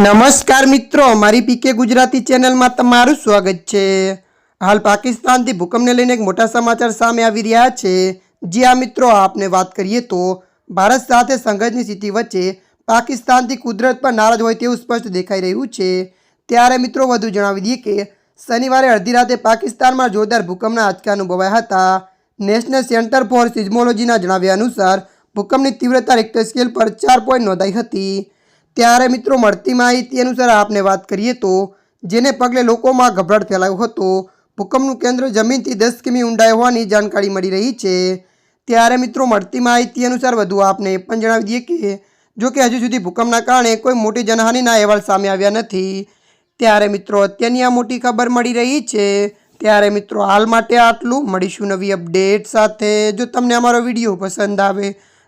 નમસ્કાર મિત્રો, મારી પીકે ગુજરાતી ચેનલમાં તમારું સ્વાગત છે. હાલ પાકિસ્તાનથી ભૂકંપને લઈને એક મોટા સમાચાર સામે આવી રહ્યા છે. જે આ મિત્રો, આપને વાત કરીએ તો ભારત સાથે સંઘર્ષની સ્થિતિ વચ્ચે પાકિસ્તાનથી કુદરત પર નારાજ હોય તેવું સ્પષ્ટ દેખાઈ રહ્યું છે. ત્યારે મિત્રો, વધુ જણાવી દઈએ કે શનિવારે અડધી રાતે પાકિસ્તાનમાં જોરદાર ભૂકંપના આંચકા અનુભવાયા હતા. નેશનલ સેન્ટર ફોર સિઝમોલોજીના જણાવ્યા અનુસાર, ભૂકંપની તીવ્રતા રેક્ટર સ્કેલ પર ચાર પોઈન્ટ નોંધાઈ હતી. ત્યારે મિત્રો મળતી માહિતી અનુસાર આપને વાત કરીએ તો, જેને પગલે લોકોમાં ગભરાટ ફેલાયો હતો. ભૂકંપનું કેન્દ્ર જમીનથી દસ કિમી ઊંડાઈ હોવાની જાણકારી મળી રહી છે. ત્યારે મિત્રો મળતી માહિતી અનુસાર વધુ આપને એ પણ જણાવી દઈએ કે, જો કે હજુ સુધી ભૂકંપના કારણે કોઈ મોટી જનહાનિના અહેવાલ સામે આવ્યા નથી. ત્યારે મિત્રો અત્યારની આ મોટી ખબર મળી રહી છે. ત્યારે મિત્રો હાલ માટે આટલું. મળીશું નવી અપડેટ સાથે. જો તમને અમારો વીડિયો પસંદ આવે